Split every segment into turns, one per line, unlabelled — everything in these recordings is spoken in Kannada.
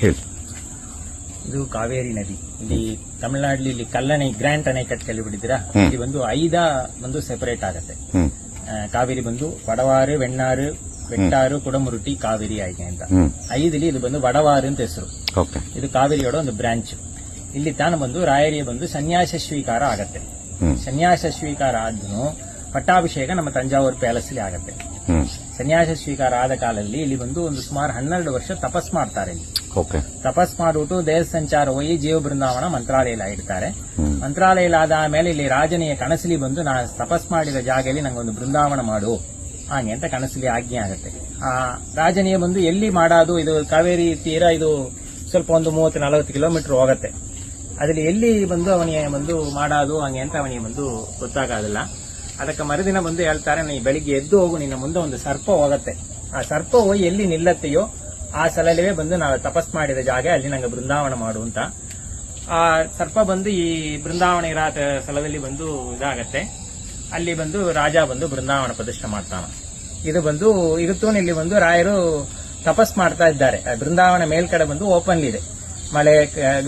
ಹೇಳಿ.
ಇದು ಕಾವೇರಿ ನದಿ. ಇಲ್ಲಿ ತಮಿಳುನಾಡಲ್ಲಿ ಇಲ್ಲಿ ಕಲ್ಲಣೆ ಗ್ರ್ಯಾಂಟ್ ಅಣೆಕಟ್ಟು ಕೇಳಿಬಿಟ್ಟಿದ್ದೀರಾ
ಬಿಡಿದಿರಾ
ಇಲ್ಲಿ ಬಂದು ಐದ ಬಂದು ಸೆಪರೇಟ್ ಆಗುತ್ತೆ. ಕಾವೇರಿ ಬಂದು ವಡವಾರು ವೆಣ್ಣಾರು ಬೆಟ್ಟಾರು ಕುಡಮುರುಟಿ ಕಾವೇರಿ ಆಯ್ಕೆ ಅಂತ. ಐದಲ್ಲಿ ಇದು ಬಂದು ವಡವಾರು ಅಂತ ಹೆಸರು. ಇದು ಕಾವೇರಿಯೋಡ ಒಂದು ಬ್ರಾಂಚ್. ಇಲ್ಲಿ ತಾನು ಬಂದು ರಾಯರಿಯ ಬಂದು ಸನ್ಯಾಸ ಸ್ವೀಕಾರ ಆಗತ್ತೆ. ಸನ್ಯಾಸ ಸ್ವೀಕಾರ ಆದ್ನು ಪಟ್ಟಾಭಿಷೇಕ ನಮ್ಮ ತಂಜಾವೂರು ಪ್ಯಾಲೇಸ್ ಅಲ್ಲಿ ಆಗತ್ತೆ ಸನ್ಯಾಸ ಸ್ವೀಕಾರ ಆದ ಕಾಲದಲ್ಲಿ ಇಲ್ಲಿ ಬಂದು ಒಂದು ಸುಮಾರು ಹನ್ನೆರಡು ವರ್ಷ ತಪಸ್ ಮಾಡ್ತಾರೆ ತಪಸ್ ಮಾಡಿಬಿಟ್ಟು ದೇಹ ಸಂಚಾರ ಹೋಗಿ ಜೀವ ಬೃಂದಾವನ ಮಂತ್ರಾಲಯ ಇಡ್ತಾರೆ ಮಂತ್ರಾಲಯ ಆದ ಮೇಲೆ ಇಲ್ಲಿ ರಾಜನಿಯ ಕನಸಲಿ ಬಂದು ನಾನು ತಪಸ್ ಮಾಡಿದ ಜಾಗದಲ್ಲಿ ನಂಗೊಂದು ಬೃಂದಾವನ ಮಾಡು. ಹಾಗೆ ಅಂತ ಕನಸಲಿ ಆಜ್ಞೆ ಆಗುತ್ತೆ. ಆ ರಾಜನಿಗೆ ಬಂದು ಎಲ್ಲಿ ಮಾಡೋದು ಇದು ಕಾವೇರಿ ತೀರ ಇದು ಸ್ವಲ್ಪ ಒಂದು ಮೂವತ್ತು ನಲವತ್ತು ಕಿಲೋಮೀಟರ್ ಹೋಗತ್ತೆ. ಅದ್ರಲ್ಲಿ ಎಲ್ಲಿ ಬಂದು ಅವನಿಗೆ ಬಂದು ಮಾಡೋದು ಹಂಗೆ ಅಂತ ಅವನಿಗೆ ಬಂದು ಗೊತ್ತಾಗೋದಿಲ್ಲ. ಅದಕ್ಕೆ ಮರುದಿನ ಬಂದು ಹೇಳ್ತಾರೆ, ನೀ ಬೆಳಿಗ್ಗೆ ಎದ್ದು ಹೋಗು, ನಿನ್ನ ಮುಂದೆ ಒಂದು ಸರ್ಪ ಹೋಗತ್ತೆ. ಆ ಸರ್ಪ ಹೋಗಿ ಎಲ್ಲಿ ನಿಲ್ಲತ್ತೆಯೋ ಆ ಸ್ಥಳವೇ ಬಂದು ನಾವು ತಪಸ್ ಮಾಡಿದ ಜಾಗ ಅಲ್ಲಿ ನಂಗೆ ಬೃಂದಾವನ ಮಾಡು ಅಂತ. ಆ ಸರ್ಪ ಬಂದು ಈ ಬೃಂದಾವನ ಇರೋ ಸ್ಥಳದಲ್ಲಿ ಬಂದು ಇದಾಗತ್ತೆ. ಅಲ್ಲಿ ಬಂದು ರಾಜ ಬಂದು ಬೃಂದಾವನ ಪ್ರದರ್ಶನ ಮಾಡ್ತಾನ. ಇದು ಬಂದು ಇವತ್ತು ಇಲ್ಲಿ ಬಂದು ರಾಯರು ತಪಸ್ ಮಾಡ್ತಾ ಇದ್ದಾರೆ. ಬೃಂದಾವನ ಮೇಲ್ಕಡೆ ಬಂದು ಓಪನ್ ಇದೆ. ಮಳೆ,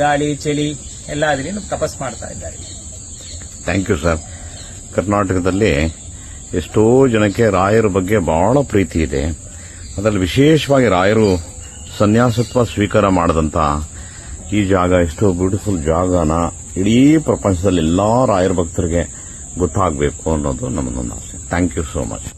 ಗಾಳಿ, ಚಳಿ, ಎಲ್ಲ ಅದರಿಂದ ತಪಸ್ ಮಾಡ್ತಾ ಇದ್ದಾರೆ.
ಥ್ಯಾಂಕ್ ಯು ಸರ್ ಕರ್ನಾಟಕದಲ್ಲಿ ಎಷ್ಟೋ ಜನಕ್ಕೆ ರಾಯರ ಬಗ್ಗೆ ಬಹಳ ಪ್ರೀತಿ ಇದೆ. ಅದರಲ್ಲಿ ವಿಶೇಷವಾಗಿ ರಾಯರು ಸನ್ಯಾಸತ್ವ ಸ್ವೀಕಾರ ಮಾಡದಂತ ಈ ಜಾಗ ಎಷ್ಟೋ ಬ್ಯೂಟಿಫುಲ್ ಜಾಗನ ಇಡೀ ಪ್ರಪಂಚದಲ್ಲಿ ಎಲ್ಲಾ ರಾಯರ ಭಕ್ತರಿಗೆ ಗೊತ್ತಾಗಬೇಕು ಅನ್ನೋದು ನಮ್ಮದೊಂದು ಆಸೆ. Thank you so much